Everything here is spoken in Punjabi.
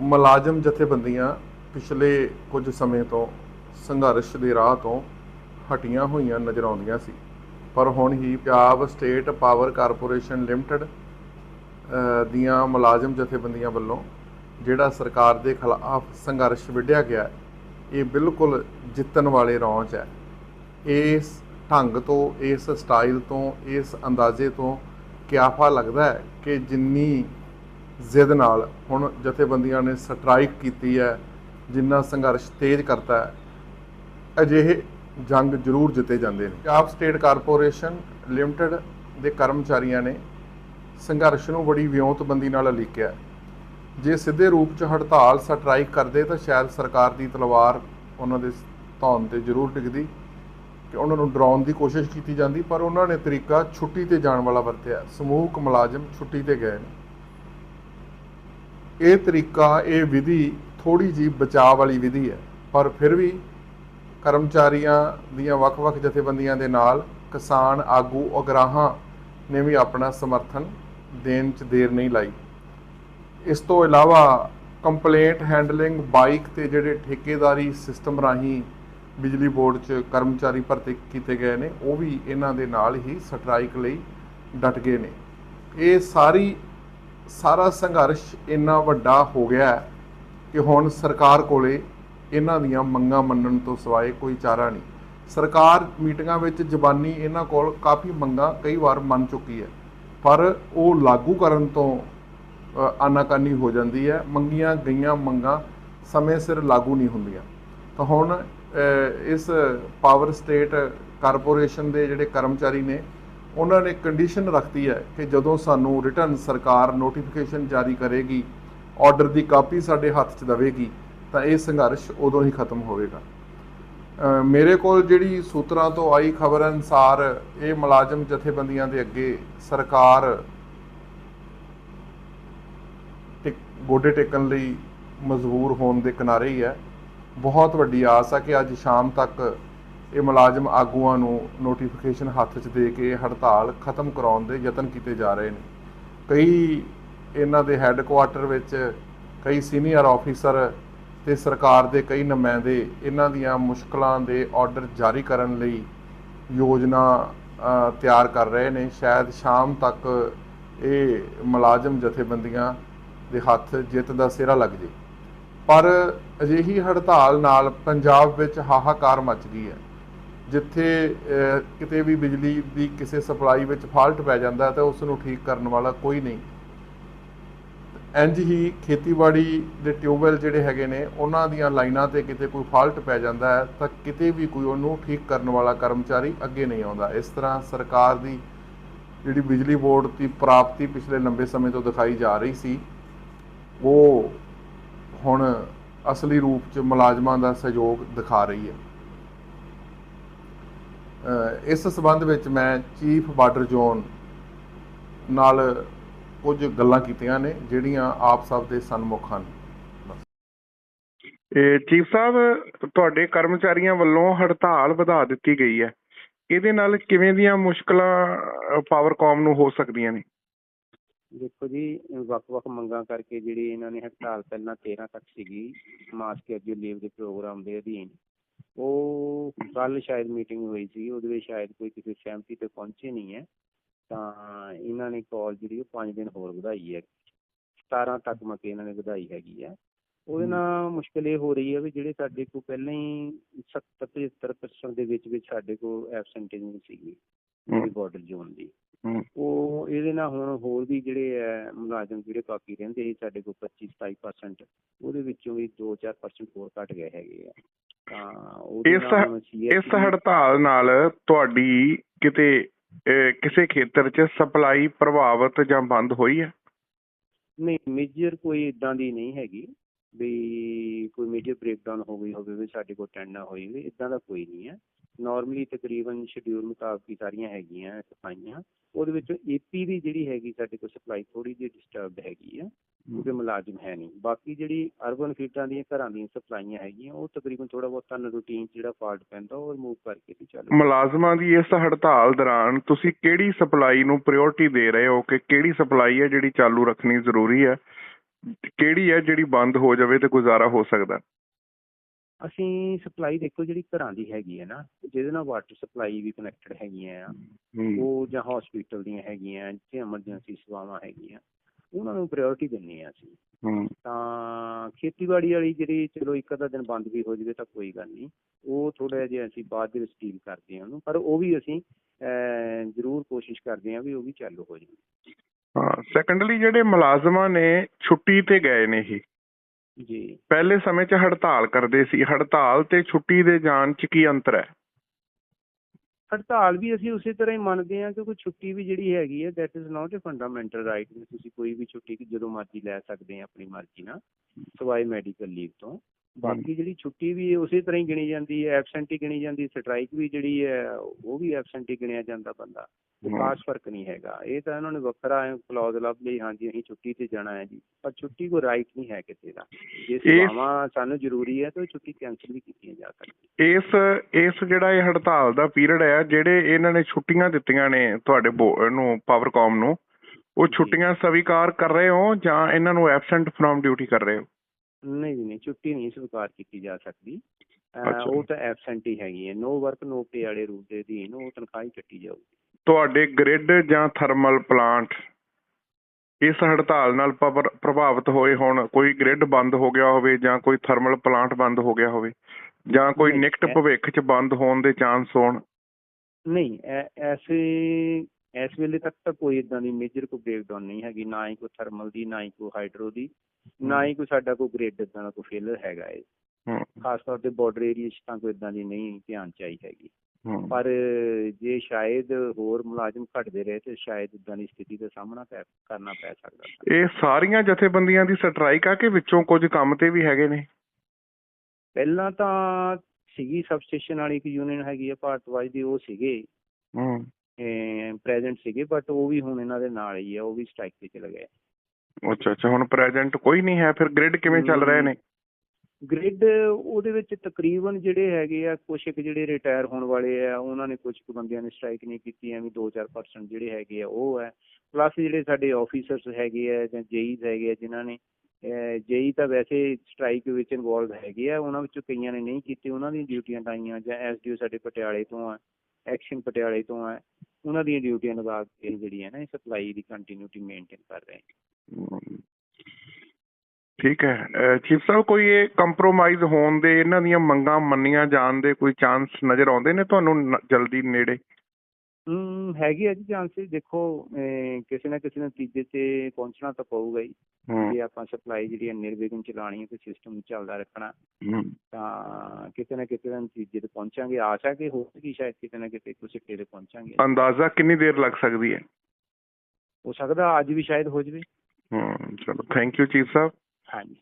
ਮੁਲਾਜ਼ਮ ਜਥੇਬੰਦੀਆਂ ਪਿਛਲੇ ਕੁਝ ਸਮੇਂ ਤੋਂ ਸੰਘਰਸ਼ ਦੇ ਰਾਹ ਤੋਂ ਹਟੀਆਂ ਹੋਈਆਂ ਨਜ਼ਰ ਆਉਂਦੀਆਂ ਸੀ। ਪਰ ਹੁਣ ਹੀ Punjab state power corporation limited ਦੀਆਂ ਮੁਲਾਜ਼ਮ ਜਥੇਬੰਦੀਆਂ ਵੱਲੋਂ ਜਿਹੜਾ ਸਰਕਾਰ ਦੇ ਖਿਲਾਫ ਸੰਘਰਸ਼ ਵਿੱਢਿਆ ਗਿਆ ਇਹ ਬਿਲਕੁਲ ਜਿੱਤਣ ਵਾਲੇ ਰੌਂਚ ਹੈ। ਇਸ ਢੰਗ ਤੋਂ, ਇਸ ਸਟਾਈਲ ਤੋਂ, ਇਸ ਅੰਦਾਜ਼ੇ ਤੋਂ ਕਿਆਫਾ ਲੱਗਦਾ ਹੈ ਕਿ ਜਿੰਨੀ ਜ਼ਿੱਦ ਨਾਲ ਹੁਣ ਜਥੇਬੰਦੀਆਂ ਨੇ ਸਟ੍ਰਾਈਕ ਕੀਤੀ ਹੈ, ਜਿੰਨਾ ਸੰਘਰਸ਼ ਤੇਜ਼ ਕਰਤਾ ਹੈ, ਅਜਿਹੇ ਜੰਗ ਜ਼ਰੂਰ ਜਿੱਤੇ ਜਾਂਦੇ ਨੇ। ਪੰਜਾਬ ਸਟੇਟ ਕਾਰਪੋਰੇਸ਼ਨ ਲਿਮਟਿਡ ਦੇ ਕਰਮਚਾਰੀਆਂ ਨੇ ਸੰਘਰਸ਼ ਨੂੰ ਬੜੀ ਵਿਉਂਤਬੰਦੀ ਨਾਲ ਲਿਖਿਆ ਜੇ ਸਿੱਧੇ ਰੂਪ 'ਚ ਹੜਤਾਲ ਸਟ੍ਰਾਈਕ ਕਰਦੇ ਤਾਂ ਸ਼ਾਇਦ ਸਰਕਾਰ ਦੀ ਤਲਵਾਰ ਉਹਨਾਂ ਦੇ ਧੌਣ ਤੇ ਜ਼ਰੂਰ ਟਿਕਦੀ ਕਿ ਉਹਨਾਂ ਨੂੰ ਡਰਾਉਣ ਦੀ ਕੋਸ਼ਿਸ਼ ਕੀਤੀ ਜਾਂਦੀ, ਪਰ ਉਹਨਾਂ ਨੇ ਤਰੀਕਾ ਛੁੱਟੀ ਤੇ ਜਾਣ ਵਾਲਾ ਵਰਤਿਆ। ਸਮੂਹਕ ਮੁਲਾਜ਼ਮ ਛੁੱਟੀ ਤੇ ਗਏ ਨੇ। ਇਹ ਤਰੀਕਾ, ਇਹ ਵਿਧੀ ਥੋੜੀ ਜੀ ਬਚਾਅ ਵਾਲੀ ਵਿਧੀ ਹੈ, ਪਰ ਫਿਰ ਵੀ ਕਰਮਚਾਰੀਆਂ ਦੀਆਂ ਵੱਖ-ਵੱਖ ਜਥੇਬੰਦੀਆਂ ਦੇ ਨਾਲ ਕਿਸਾਨ, ਆਗੂ, ਉਗਰਾਹਾਂ ਨੇ ਵੀ ਆਪਣਾ ਸਮਰਥਨ ਦੇਣ 'ਚ ਦੇਰ ਨਹੀਂ ਲਾਈ। ਇਸ ਤੋਂ ਇਲਾਵਾ ਕੰਪਲੇਂਟ ਹੈਂਡਲਿੰਗ, ਬਾਈਕ ਤੇ ਜਿਹੜੇ ਠੇਕੇਦਾਰੀ ਸਿਸਟਮ ਰਾਹੀਂ ਬਿਜਲੀ ਬੋਰਡ 'ਚ ਕਰਮਚਾਰੀ ਭਰਤੀ ਕੀਤੇ ਗਏ ਨੇ, ਉਹ ਵੀ ਇਹਨਾਂ ਦੇ ਨਾਲ ਹੀ ਸਟ੍ਰਾਈਕ ਲਈ ਡਟ ਗਏ ਨੇ। ਇਹ ਸਾਰੀ ਸਾਰਾ ਸੰਘਰਸ਼ ਇੰਨਾ ਵੱਡਾ ਹੋ ਗਿਆ ਕਿ ਹੁਣ ਸਰਕਾਰ ਕੋਲੇ ਇਹਨਾਂ ਦੀਆਂ ਮੰਗਾਂ ਮੰਨਣ ਤੋਂ ਸਿਵਾਏ ਕੋਈ ਚਾਰਾ ਨਹੀਂ। ਸਰਕਾਰ ਮੀਟਿੰਗਾਂ ਵਿੱਚ ਜ਼ਬਾਨੀ ਇਹਨਾਂ ਕੋਲ ਕਾਫੀ ਮੰਗਾਂ ਕਈ ਵਾਰ ਮੰਨ ਚੁੱਕੀ ਹੈ, ਪਰ ਉਹ ਲਾਗੂ ਕਰਨ ਤੋਂ ਆਨਾਕਾਨੀ ਹੋ ਜਾਂਦੀ ਹੈ। ਮੰਗੀਆਂ ਗਈਆਂ ਮੰਗਾਂ ਸਮੇਂ ਸਿਰ ਲਾਗੂ ਨਹੀਂ ਹੁੰਦੀਆਂ। ਤਾਂ ਹੁਣ ਇਸ ਪਾਵਰ ਸਟੇਟ ਕਾਰਪੋਰੇਸ਼ਨ ਦੇ ਜਿਹੜੇ ਕਰਮਚਾਰੀ ਨੇ ਉਹਨਾਂ ਨੇ ਕੰਡੀਸ਼ਨ ਰੱਖਤੀ ਹੈ ਕਿ ਜਦੋਂ ਸਾਨੂੰ ਰਿਟਰਨ ਸਰਕਾਰ ਨੋਟੀਫਿਕੇਸ਼ਨ ਜਾਰੀ ਕਰੇਗੀ ਆਰਡਰ ਦੀ ਕਾਪੀ ਸਾਡੇ ਹੱਥ 'ਚ ਦੇਵੇਗੀ, ਤਾਂ ਇਹ ਸੰਘਰਸ਼ ਉਦੋਂ ਹੀ ਖਤਮ ਹੋਵੇਗਾ। ਮੇਰੇ ਕੋਲ ਜਿਹੜੀ ਸੂਤਰਾਂ ਤੋਂ ਆਈ ਖਬਰ ਅਨਸਾਰ ਇਹ ਮੁਲਾਜ਼ਮ ਜਥੇਬੰਦੀਆਂ ਦੇ ਅੱਗੇ ਸਰਕਾਰ ਟਿਕ, ਗੋਡੇ ਟੇਕਣ ਲਈ ਮਜਬੂਰ ਹੋਣ ਦੇ ਕਿਨਾਰੇ ਹੀ ਹੈ। ਬਹੁਤ ਵੱਡੀ ਆਸ ਹੈ ਕਿ ਅੱਜ ਸ਼ਾਮ ਤੱਕ ਇਹ ਮੁਲਾਜ਼ਮ ਆਗੂਆਂ ਨੂੰ ਨੋਟੀਫਿਕੇਸ਼ਨ ਹੱਥ 'ਚ ਦੇ ਕੇ ਹੜਤਾਲ ਖਤਮ ਕਰਾਉਣ ਦੇ ਯਤਨ ਕੀਤੇ ਜਾ ਰਹੇ ਨੇ। ਕਈ ਇਹਨਾਂ ਦੇ ਹੈੱਡਕੁਆਟਰ ਵਿੱਚ ਕਈ ਸੀਨੀਅਰ ਆਫੀਸਰ ਤੇ ਸਰਕਾਰ ਦੇ ਕਈ ਨੁਮਾਇੰਦੇ ਇਹਨਾਂ ਦੀਆਂ ਮੁਸ਼ਕਲਾਂ ਦੇ ਆਰਡਰ ਜਾਰੀ ਕਰਨ ਲਈ ਯੋਜਨਾ ਤਿਆਰ ਕਰ ਰਹੇ ਨੇ। ਸ਼ਾਇਦ ਸ਼ਾਮ ਤੱਕ ਇਹ ਮੁਲਾਜ਼ਮ ਜਥੇਬੰਦੀਆਂ ਦੇ ਹੱਥ ਜਿੱਤ ਦਾ ਸਿਹਰਾ ਲੱਗ ਜੇ। ਪਰ ਅਜਿਹੀ ਹੜਤਾਲ ਨਾਲ ਪੰਜਾਬ ਵਿੱਚ ਹਾਹਾਕਾਰ ਮਚ ਗਈ ਹੈ। ਜਿੱਥੇ ਕਿਤੇ ਵੀ ਬਿਜਲੀ ਦੀ ਕਿਸੇ ਸਪਲਾਈ ਵਿੱਚ ਫਾਲਟ ਪੈ ਜਾਂਦਾ ਤਾਂ ਉਸ ਨੂੰ ਠੀਕ ਕਰਨ ਵਾਲਾ ਕੋਈ ਨਹੀਂ। ਇੰਜ ਹੀ ਖੇਤੀਬਾੜੀ ਦੇ ਟਿਊਬਵੈਲ ਜਿਹੜੇ ਹੈਗੇ ਨੇ, ਉਹਨਾਂ ਦੀਆਂ ਲਾਈਨਾਂ ਤੇ ਕਿਤੇ ਕੋਈ ਫਾਲਟ ਪੈ ਜਾਂਦਾ ਹੈ ਤਾਂ ਕਿਤੇ ਵੀ ਕੋਈ ਉਹਨੂੰ ਠੀਕ ਕਰਨ ਵਾਲਾ ਕਰਮਚਾਰੀ ਅੱਗੇ ਨਹੀਂ ਆਉਂਦਾ। ਇਸ ਤਰ੍ਹਾਂ ਸਰਕਾਰ ਦੀ ਜਿਹੜੀ ਬਿਜਲੀ ਬੋਰਡ ਦੀ ਪ੍ਰਾਪਤੀ ਪਿਛਲੇ ਲੰਬੇ ਸਮੇਂ ਤੋਂ ਦਿਖਾਈ ਜਾ ਰਹੀ ਸੀ, ਉਹ ਹੁਣ ਅਸਲੀ ਰੂਪ 'ਚ ਮੁਲਾਜ਼ਮਾਂ ਦਾ ਸਹਿਯੋਗ ਦਿਖਾ ਰਹੀ ਹੈ। ਇਸ ਸਬੰਧ ਵਿੱਚ ਮੈਂ ਚੀਫ ਬਾਰਡਰ ਜ਼ੋਨ ਨਾਲ ਕੁਝ ਗੱਲਾਂ ਕੀਤੀਆਂ ਨੇ ਜਿਹੜੀਆਂ ਆਪ ਸਭ ਦੇ ਸਨਮੁਖ ਹਨ। ਇਹ ਚੀਫ ਸਾਹਿਬ ਤੁਹਾਡੇ ਕਰਮਚਾਰੀਆਂ ਵੱਲੋਂ ਹੜਤਾਲ ਵਧਾ ਦਿੱਤੀ ਗਈ ਹੈ। ਇਹਦੇ ਨਾਲ ਕਿਵੇਂ ਦੀਆਂ ਮੁਸ਼ਕਲਾਂ ਪਾਵਰਕਾਮ ਨੂੰ ਹੋ ਸਕਦੀਆਂ ਨੇ? ਦੇਖੋ ਜੀ ਵੱਖ-ਵੱਖ ਮੰਗਾਂ ਕਰਕੇ ਜਿਹੜੀ ਇਹਨਾਂ ਨੇ ਹੜਤਾਲ ਪਹਿਲਾਂ 13 ਤੱਕ ਸੀਗੀ ਮਾਸ ਕੈਜੂਅਲ ਲੀਵ ਦੇ ਪ੍ਰੋਗਰਾਮ ਦੇ ਅਧੀਨ। ਉਹ ਕੱਲ ਸ਼ਾਇਦ ਮੀਟਿੰਗ ਹੋਈ ਸੀ ਉਹਦੇ ਵਿੱਚ ਸ਼ਾਇਦ ਕੋਈ ਕਿਸੇ ਸਹਿਮਤੀ ਤੇ ਪਹੁੰਚੇ ਨਹੀਂ ਹੈ। ਤਾਂ ਇਹਨਾਂ ਨੇ ਕਾਲ ਜਿਹੜੀ ਉਹ 5 ਦਿਨ ਹੋਰ ਵਧਾਈ ਹੈ। 17 ਤੱਕ ਮਤਲਬ ਇਹਨਾਂ ਨੇ ਵਧਾਈ ਹੈਗੀ ਹੈ। ਉਹਦੇ ਨਾਲ ਮੁਸ਼ਕਲ ਇਹ ਹੋ ਰਹੀ ਹੈ ਵੀ ਜਿਹੜੇ ਸਾਡੇ ਕੋਲ ਪਹਿਲਾਂ ਹੀ 70 75% ਦੇ ਵਿੱਚ ਵਿੱਚ ਸਾਡੇ ਕੋਲ ਐਬਸੈਂਟੇਜ ਸੀਗੀ ਹਮ। ਬਾਰਡਰ ਜ਼ੋਨ ਦੀ। ਉਹ ਇਹਦੇ ਨਾਲ ਹੁਣ ਹੋਰ ਵੀ ਜਿਹੜੇ ਹੈ ਮੁਲਾਜ਼ਮ ਜਿਹੜੇ ਬਾਕੀ ਰਹਿੰਦੇ ਸੀ ਸਾਡੇ ਕੋਲ 25 27% ਉਹਦੇ ਵਿੱਚੋਂ ਵੀ 2-4% ਹੋਰ ਘਟ ਗਏ ਹੈਗੇ ਆ। ਇਸ- ਹੜਤਾਲ ਨਾਲ ਤੁਹਾਡੀ ਕਿਤੇ ਕਿਸੇ ਖੇਤਰ 'ਚ ਸਪਲਾਈ ਪ੍ਰਭਾਵਿਤ ਜਾਂ ਬੰਦ ਹੋਈ ਹੈ? ਨਹੀਂ ਮੇਜਰ ਕੋਈ ਇਦਾਂ ਦੀ ਨਹੀਂ ਹੈਗੀ ਵੀ ਕੋਈ ਮੇਜਰ ਬ੍ਰੇਕਡਾਊਨ ਹੋ ਗਈ ਹੋਵੇ ਵੀ ਸਾਡੇ ਕੋਲ ਟੈਂਡ ਨਾ ਹੋਈ ਹੋਵੇ ਇਦਾਂ ਦਾ ਕੋਈ ਨਹੀਂ ਹੈ। ਨਾਰਮਲੀ ਤਕਰੀਬਨ ਸ਼ਡਿਊਲ ਮੁਤਾਬਕ ਹੀ ਸਾਰੀਆਂ ਹੈਗੀਆਂ ਸਫਾਈਆਂ। ਉਹਦੇ ਵਿੱਚ ਏਪੀ ਦੀ ਜਿਹੜੀ ਹੈਗੀ ਸਾਡੇ ਕੋਲ ਸਪਲਾਈ ਥੋੜੀ ਜਿਹੀ ਡਿਸਟਰਬਡ ਹੈਗੀ ਆ ਉਹਦੇ ਮੁਲਾਜ਼ਮ ਹੈ ਨਹੀਂ। ਬਾਕੀ ਜਿਹੜੀ ਅਰਬਨ ਫੀਡਰਾਂ ਦੀਆਂ ਘਰਾਂ ਦੀਆਂ ਸਪਲਾਈਆਂ ਹੈਗੀਆਂ ਉਹ ਤਕਰੀਬਨ ਥੋੜਾ ਬਹੁਤ ਤੁਹਾਨੂੰ ਰੂਟੀਨ ਜਿਹੜਾ ਫਾਲਟ ਪੈਂਦਾ ਉਹ ਰਿਮੂਵ ਕਰਕੇ ਤੇ ਚੱਲ ਮੁਲਾਜ਼ਮਾਂ ਦੀ ਇਸ ਹੜਤਾਲ ਦੌਰਾਨ ਤੁਸੀਂ ਕਿਹੜੀ ਸਪਲਾਈ ਨੂੰ ਪ੍ਰਾਇੋਰਟੀ ਦੇ ਰਹੇ ਹੋ ਕਿ ਕਿਹੜੀ ਸਪਲਾਈ ਹੈ ਜਿਹੜੀ ਚਾਲੂ ਰੱਖਣੀ ਜ਼ਰੂਰੀ ਹੈ? ਕਿਹੜੀ ਹੈ ਜਿਹੜੀ ਬੰਦ ਹੋ ਜਾਵੇ ਤੇ ਗੁਜ਼ਾਰਾ ਹੋ ਸਕਦਾ? ਅਸੀਂ ਸਪਲਾਈ ਦੇਖੋ ਜਿਹੜੀ ਘਰਾਂ ਦੀ ਹੈਗੀ ਹੈ ਨਾ ਜਿਹਦੇ ਨਾਲ ਵਾਟਰ ਸਪਲਾਈ ਵੀ ਕਨੈਕਟਡ ਹੈਗੀਆਂ ਆ ਉਹ ਜਾਂ ਹਸਪੀਟਲ ਦੀਆਂ ਹੈਗੀਆਂ ਜਿੱਥੇ ਐਮਰਜੈਂਸੀ ਸੇਵਾਵਾਂ ਹੈਗੀਆਂ ਉਹਨਾਂ ਨੂੰ ਪ੍ਰਾਇੋਰਟੀ ਦਿੰਦੇ ਆ ਅਸੀਂ। ਤਾਂ ਖੇਤੀਬਾੜੀ ਵਾਲੀ ਜਿਹੜੀ ਚਲੋ ਇੱਕ ਅੱਧਾ ਦਿਨ ਬੰਦ ਵੀ ਹੋ ਜਾਵੇ ਤਾਂ ਕੋਈ ਗੱਲ ਨਹੀਂ ਉਹ ਥੋੜਾ ਜਿਹਾ ਅਸੀਂ ਬਾਅਦ ਦੇ ਵਿੱਚ ਡੀਲ ਕਰਦੇ ਹਾਂ ਉਹਨੂੰ ਪਰ ਉਹ ਵੀ ਅਸੀਂ ਜ਼ਰੂਰ ਕੋਸ਼ਿਸ਼ ਕਰਦੇ ਹਾਂ ਵੀ ਉਹ ਵੀ ਚਾਲੂ ਹੋ ਜਾਵੇ। ਹਾਂ ਸੈਕੰਡਲੀ ਜਿਹੜੇ ਮੁਲਾਜ਼ਮਾਂ ਨੇ ਛੁੱਟੀ ਤੇ ਗਏ ਨੇ ਇਹ ਜੀ। ਪਹਿਲੇ ਸਮੇਂ 'ਚ ਹੜਤਾਲ ਕਰਦੇ ਸੀ। ਹੜਤਾਲ ਤੇ ਛੁੱਟੀ ਦੇ ਜਾਣ 'ਚ ਕੀ ਅੰਤਰ ਹੈ? ਹੜਤਾਲ ਵੀ ਅਸੀਂ ਉਸੇ ਤਰ੍ਹਾਂ ਹੀ ਮੰਨਦੇ ਹਾਂ ਕਿਉਂਕਿ ਛੁੱਟੀ ਵੀ ਜਿਹੜੀ ਹੈਗੀ ਹੈ that is not a fundamental right ਤੁਸੀਂ ਕੋਈ ਵੀ ਛੁੱਟੀ ਜਦੋਂ ਮਰਜ਼ੀ ਲੈ ਸਕਦੇ ਆ ਆਪਣੀ ਮਰਜ਼ੀ ਨਾਲ ਸਵਾਏ ਮੈਡੀਕਲ ਲੀਵ ਤੋਂ। ਬਾਕੀ ਜਿਹੜੀ ਛੁੱਟੀ ਵੀ ਉਸੇ ਤਰ੍ਹਾਂ ਹੀ ਗਿਣੀ ਜਾਂਦੀ ਹੈ ਐਬਸੈਂਟ ਗਿਣੀ ਜਾਂਦੀ ਸਟ੍ਰਾਈਕ ਵੀ ਜਿਹੜੀ ਹੈ ਉਹ ਵੀ ਐਬਸੈਂਟ ਗਿਣਿਆ ਜਾਂਦਾ ਬੰਦਾ। ਖਾਸ ਫ਼ਰਕ ਨਹੀਂ ਹੈਗਾ। ਇਹ ਤਾਂ ਇਹਨਾਂ ਨੇ ਵੱਖਰਾ ਕਲੌਜ਼ ਲੱਭ ਲਈ ਹਾਂਜੀ ਅਸੀਂ ਛੁੱਟੀ ਤੇ ਜਾਣਾ ਹੈ ਜੀ। ਪਰ ਛੁੱਟੀ ਕੋਈ ਰਾਈਟ ਨਹੀਂ ਹੈ ਕਿਸੇ ਦਾ। ਜੇ ਸੇਵਾਵਾਂ ਸਾਨੂੰ ਜ਼ਰੂਰੀ ਹੈ ਤਾਂ ਛੁੱਟੀ ਕੈਂਸਲ ਵੀ ਕੀਤੀਆਂ ਜਾ ਸਕਦੀਆਂ। ਇਸ ਇਸ ਜਿਹੜਾ ਇਹ ਹੜਤਾਲ ਦਾ ਪੀਰੀਅਡ ਹੈ ਜਿਹੜੇ ਇਹਨਾਂ ਨੇ ਛੁੱਟੀਆਂ ਦਿੱਤੀਆਂ ਨੇ ਤੁਹਾਡੇ ਨੂੰ ਪਾਵਰਕਾਮ ਨੂੰ ਉਹ। ਛੁੱਟੀਆਂ ਸਵੀਕਾਰ ਕਰ ਰਹੇ ਹੋ ਜਾਂ ਇਹਨਾਂ ਨੂੰ ਐਬਸੈਂਟ ਫਰੋਮ ਡਿਊਟੀ ਕਰ ਰਹੇ ਹੋ? ਨਹੀਂ ਜੀ ਨਹੀਂ ਛੁੱਟੀ ਨਹੀਂ ਸਵੀਕਾਰ ਕੀਤੀ ਜਾ ਸਕਦੀ। ਉਹ ਤਾਂ ਐਬਸੈਂਟ ਹੀ ਹੈਗੀ ਹੈ। ਨੋ ਵਰਕ ਨੋ ਪੇ ਵਾਲੇ ਰੂਲ ਦੇ ਅਧੀਨ ਉਹ ਤਨਖਾਹ ਹੀ ਕੱਟੀ ਜਾਊਗੀ। ਤੁਹਾਡੇ ਗ੍ਰਿਡ ਜਾਂ ਥਰਮਲ ਪਲਾਂਟ ਇਸ ਹੜਤਾਲ ਨਾਲ ਪ੍ਰਭਾਵਿਤ ਹੋਏ ਹੋਣ ਕੋਈ ਗ੍ਰਿਡ ਬੰਦ ਹੋ ਗਿਆ ਹੋਵੇ ਜਾਂ ਕੋਈ ਥਰਮਲ ਪਲਾਂਟ ਬੰਦ ਹੋ ਗਿਆ ਹੋਵੇ ਜਾਂ ਕੋਈ ਨਿਕਟ ਭਵਿੱਖ 'ਚ ਬੰਦ ਹੋਣ ਦੇ ਚਾਂਸ ਹੋਣ? ਨਹੀਂ ਐਸੇ ਇਸ ਵੇਲੇ ਤੱਕ ਤਾਂ ਕੋਈ ਇਦਾਂ ਦੀ ਮੇਜਰ ਕੋਈ ਬ੍ਰੇਕਡਾਊਨ ਨਹੀਂ ਹੈਗੀ ਨਾ ਹੀ ਕੋਈ ਥਰਮਲ ਦੀ ਨਾ ਹੀ ਕੋਈ ਹਾਈਡਰੋ ਦੀ ਨਾ ਹੀ। ਕੋਈ ਸਾਡਾ ਕੋਈ ਗ੍ਰਿਡ ਇਦਾਂ ਦਾ ਕੋਈ ਫੇਲਰ ਹੈਗਾ ਹੂੰ, ਖਾਸ ਤੌਰ ਤੇ ਬਾਰਡਰ ਏਰੀਆ 'ਚ ਤਾਂ ਕੋਈ ਇਦਾਂ ਦੀ ਨਹੀਂ ਧਿਆਨ ਚ ਆਈ ਹੈਗੀ। ਪਰ ਜੇ ਸ਼ਾਇਦ ਹੋਰ ਮੁਲਾਜ਼ਮ ਘਟਦੇ ਰਹੇ ਤੇ ਸ਼ਾਇਦ ਇਦਾਂ ਦੀ ਸਥਿਤੀ ਦਾ ਸਾਹਮਣਾ ਕਰਨਾ ਪੈ ਸਕਦਾ। ਇਹ ਸਾਰੀਆਂ ਜਥੇਬੰਦੀਆਂ ਦੀ ਸਟ੍ਰਾਈਕ ਆ ਕਿ ਵਿੱਚੋਂ ਕੁਝ ਕੰਮ ਤੇ ਵੀ ਹੈਗੇ ਨੇ? ਪਹਿਲਾਂ ਤਾਂ ਸੀਗੀ ਸਬਸਟੇਸ਼ਨ ਵਾਲੀ ਇੱਕ ਯੂਨੀਅਨ ਹੈਗੀ ਆ ਭਾਰਤਵਾਜ ਦੀ ਉਹ ਸੀਗੇ। ਹੂੰ। ਪ੍ਰੈਜ਼ੈਂਟ ਸੀਗੇ ਬਟ ਉਹ ਵੀ ਹੁਣ ਇਹਨਾਂ ਦੇ ਨਾਲ ਹੀ ਆ ਉਹ ਵੀ ਸਟ੍ਰਾਈਕ ਤੇ ਚਲੇ ਗਏ। ਅੱਛਾ ਅੱਛਾ ਹੁਣ ਪ੍ਰੈਜ਼ੈਂਟ ਕੋਈ ਨਹੀਂ ਹੈ ਫਿਰ ਗ੍ਰਿਡ ਕਿਵੇਂ ਚੱਲ ਰਹੇ ਨੇ? ਗ੍ਰਿਡ ਉਹਦੇ ਵਿੱਚ ਤਕਰੀਬਨ ਜਿਹੜੇ ਹੈਗੇ ਆ ਕੁਛ ਇੱਕ ਜਿਹੜੇ ਰਿਟਾਇਰ ਹੋਣ ਵਾਲੇ ਆ ਉਹਨਾਂ ਨੇ ਕੁਝ ਕੁ ਬੰਦਿਆਂ ਨੇ ਸਟ੍ਰਾਈਕ ਨਹੀਂ ਕੀਤੀ ਐਵੇਂ 2-4% ਜਿਹੜੇ ਹੈਗੇ ਆ ਉਹ ਹੈ। ਪਲੱਸ ਜਿਹੜੇ ਸਾਡੇ ਆਫੀਸਰਸ ਹੈਗੇ ਆ ਜਾਂ ਜੇਈਜ਼ ਹੈਗੇ ਆ ਜਿਨ੍ਹਾਂ ਨੇ ਜੇਈ ਤਾਂ ਵੈਸੇ ਸਟ੍ਰਾਈਕ ਵਿੱਚ ਇਨਵੋਲਵ ਹੈਗੇ ਆ ਉਹਨਾਂ ਵਿੱਚੋਂ ਕਈਆਂ ਨੇ ਨਹੀਂ ਕੀਤੀ ਉਹਨਾਂ ਦੀਆਂ ਡਿਊਟੀਆਂ ਲਾਈਆਂ ਜਾਂ ਐਸਡੀਓ ਸਾਡੇ ਪਟਿਆਲੇ ਤੋਂ ਆ ਐਕਸ਼ਨ ਪਟਿਆਲੇ ਤੋਂ ਆ। ਉਹਨਾਂ ਦੀਆਂ ਡਿਊਟੀਆਂ ਲਗਾ ਕੇ ਜਿਹੜੀਆਂ ਨਾ ਇਹ ਸਪਲਾਈ ਦੀ ਕੰਟੀਨਿਊਟੀ ਮੇਨਟੇਨ ਕਰ ਰਹੇ ਹਮ, ਠੀਕ ਹੈ। ਚੀਫ ਸਾਹਿਬ ਕੋਈ ਇਹ ਕੰਪਰੋਮਾਈਜ਼ ਹੋਣ ਦੇ ਇਹਨਾਂ ਦੀਆਂ ਮੰਗਾਂ ਮੰਨੀਆਂ ਜਾਣ ਦੇ ਕੋਈ ਚਾਂਸ ਨਜ਼ਰ ਆਉਂਦੇ ਨੇ ਤੁਹਾਨੂੰ ਜਲਦੀ ਨੇੜੇ? ਹਮ ਹੈਗੀ ਆ ਜੀ ਚਾਂਸਸ ਦੇਖੋ ਕਿਸੇ ਨਾ ਕਿਸੇ ਨਤੀਜੇ ਤੇ ਪਹੁੰਚਣਾ ਤਾਂ ਪਊਗਾ ਹੀ। ਜੇ ਆਪਾਂ ਸਪਲਾਈ ਜਿਹੜੀ ਹੈ ਨਿਰਵਿਘਨ ਚਲਾਣੀ ਹੈ ਤੇ ਸਿਸਟਮ ਚੱਲਦਾ ਰੱਖਣਾ ਤਾਂ ਕਿਤੇ ਨਾ ਤਾਂ ਨਤੀਜੇ ਤੇ ਪਹੁੰਚਾਂਗੇ। ਆਸ ਹੈ ਕਿ ਹੋਵੇਗੀ ਸ਼ਾਇਦ ਕਿਤੇ ਨਾ ਕਿਤੇ ਕੁਝ ਸਿੱਟੇ ਤੇ ਪਹੁੰਚਾਂਗੇ। ਅੰਦਾਜ਼ਾ ਕਿੰਨੀ ਦੇਰ ਲੱਗ ਸਕਦੀ ਹੈ? ਹੋ ਸਕਦਾ ਅੱਜ ਵੀ ਸ਼ਾਇਦ ਹੋ ਜਵੇ। ਹਮ ਚਲੋ। Thank you chief sahib. ਹਾਂਜੀ।